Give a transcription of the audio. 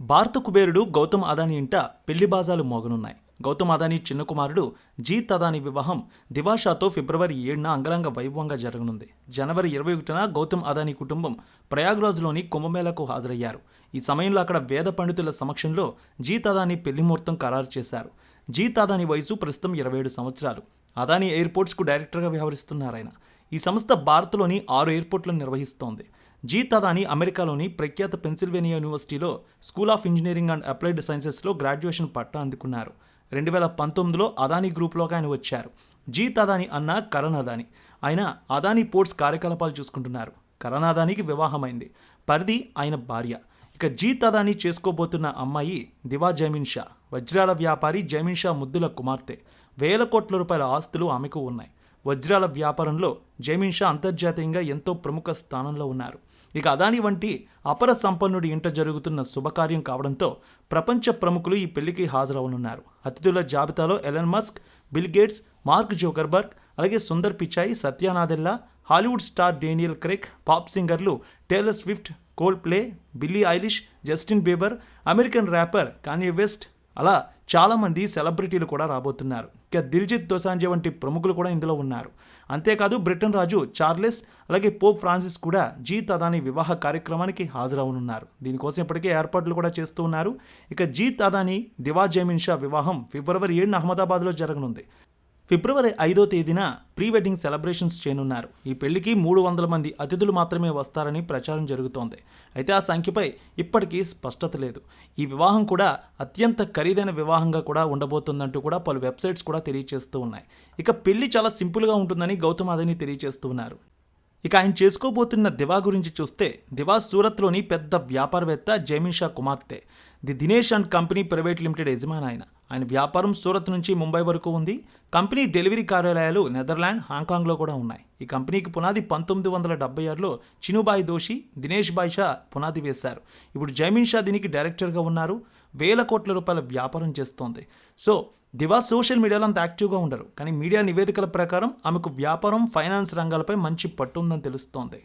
భారత కుబేరుడు గౌతమ్ అదానీ ఇంట పెళ్ళి బాజాలు మోగనున్నాయి. గౌతమ్ అదానీ చిన్న కుమారుడు జీత్ అదానీ వివాహం దివాషాతో ఫిబ్రవరి ఏడున అంగరంగ వైభవంగా జరగనుంది. జనవరి ఇరవై ఒకటిన గౌతమ్ అదానీ కుటుంబం ప్రయాగ్రాజ్లోని కుంభమేళకు హాజరయ్యారు. ఈ సమయంలో అక్కడ వేద పండితుల సమక్షంలో జీత్ అదానీ పెళ్ళి ముహూర్తం ఖరారు చేశారు. జీత్ అదానీ వయసు ప్రస్తుతం ఇరవై ఏడు సంవత్సరాలు. అదాని ఎయిర్పోర్ట్స్కు డైరెక్టర్గా వ్యవహరిస్తున్నారు ఆయన ఈ సంస్థ భారత్లోని ఆరు ఎయిర్పోర్ట్లను నిర్వహిస్తోంది. జీత్ అదాని అమెరికాలోని ప్రఖ్యాత పెన్సిల్వేనియా యూనివర్సిటీలో school of engineering and applied సైన్సెస్లో graduation పట్టా అందుకున్నారు. రెండు వేల పంతొమ్మిదిలో అదాని గ్రూప్లోకి ఆయన వచ్చారు. జీత్ అదాని అన్న కరణ్ అదాని ఆయన అదాని పోర్ట్స్ కార్యకలాపాలు చూసుకుంటున్నారు. కరణ్ అదానికి వివాహమైంది. పరిధి ఆయన భార్య. ఇక జీత్ అదాని చేసుకోబోతున్న అమ్మాయి దివా జమీన్ షా వజ్రాల వ్యాపారి జైమిన్ షా ముద్దుల కుమార్తె. వేల కోట్ల రూపాయల ఆస్తులు ఆమెకు ఉన్నాయి. వజ్రాల వ్యాపారంలో జమీన్ షా అంతర్జాతీయంగా ఎంతో ప్రముఖ స్థానంలో ఉన్నారు. ఇక అదాని వంటి అపర సంపన్నుడి ఇంట జరుగుతున్న శుభకార్యం కావడంతో ప్రపంచ ప్రముఖులు ఈ పెళ్ళికి హాజరవనున్నారు. అతిథుల జాబితాలో Elon Musk Bill Gates Mark Zuckerberg అలాగే Sundar Pichai Satya Nadella Hollywood star Daniel Craig pop సింగర్లు Taylor Swift Coldplay Billie Eilish Justin Bieber American rapper Kanye West అలా చాలామంది సెలబ్రిటీలు కూడా రాబోతున్నారు. ఇక దిల్జిత్ దోసాంజే వంటి ప్రముఖులు కూడా ఇందులో ఉన్నారు. అంతేకాదు బ్రిటన్ రాజు చార్లెస్ అలాగే పోప్ ఫ్రాన్సిస్ కూడా జీత్ అదాని వివాహ కార్యక్రమానికి హాజరవనున్నారు. దీనికోసం ఇప్పటికే ఏర్పాట్లు కూడా చేస్తూ ఉన్నారు. ఇక జీత్ అదాని దివా జైమిన్ షా వివాహం ఫిబ్రవరి ఏడున అహ్మదాబాద్లో జరగనుంది. ఫిబ్రవరి ఐదో తేదీన ప్రీ వెడ్డింగ్ సెలబ్రేషన్స్ చేయనున్నారు. ఈ పెళ్ళికి మూడు వందల మంది అతిథులు మాత్రమే వస్తారని ప్రచారం జరుగుతోంది. అయితే ఆ సంఖ్యపై ఇప్పటికీ స్పష్టత లేదు. ఈ వివాహం కూడా అత్యంత ఖరీదైన వివాహంగా కూడా ఉండబోతుందంటూ కూడా పలు వెబ్సైట్స్ కూడా తెలియజేస్తూ ఉన్నాయి. ఇక పెళ్ళి చాలా సింపుల్గా ఉంటుందని గౌతమ్ అదని తెలియజేస్తూ ఉన్నారు. ఇక ఆయన చేసుకోబోతున్న దివా గురించి చూస్తే దివా సూరత్లోని పెద్ద వ్యాపారవేత్త జైమిన్ షా కుమార్తె the Dinesh and company private limited యజమాని ఆయన. ఆయన వ్యాపారం సూరత్ నుంచి ముంబై వరకు ఉంది. కంపెనీ డెలివరీ కార్యాలయాలు నెదర్లాండ్ హాంకాంగ్లో కూడా ఉన్నాయి. ఈ కంపెనీకి పునాది పంతొమ్మిది వందల డెబ్బై ఆరులో చినుబాయి దోషి దినేష్ బాయ్ షా పునాది వేశారు. ఇప్పుడు జైమిన్ షా దీనికి డైరెక్టర్గా ఉన్నారు. వేల కోట్ల రూపాయల వ్యాపారం చేస్తోంది. సో దివా సోషల్ మీడియాలో అంత యాక్టివ్గా ఉండరు. కానీ మీడియా నివేదికల ప్రకారం ఆమెకు వ్యాపారం ఫైనాన్స్ రంగాలపై మంచి పట్టు ఉందని తెలుస్తోంది.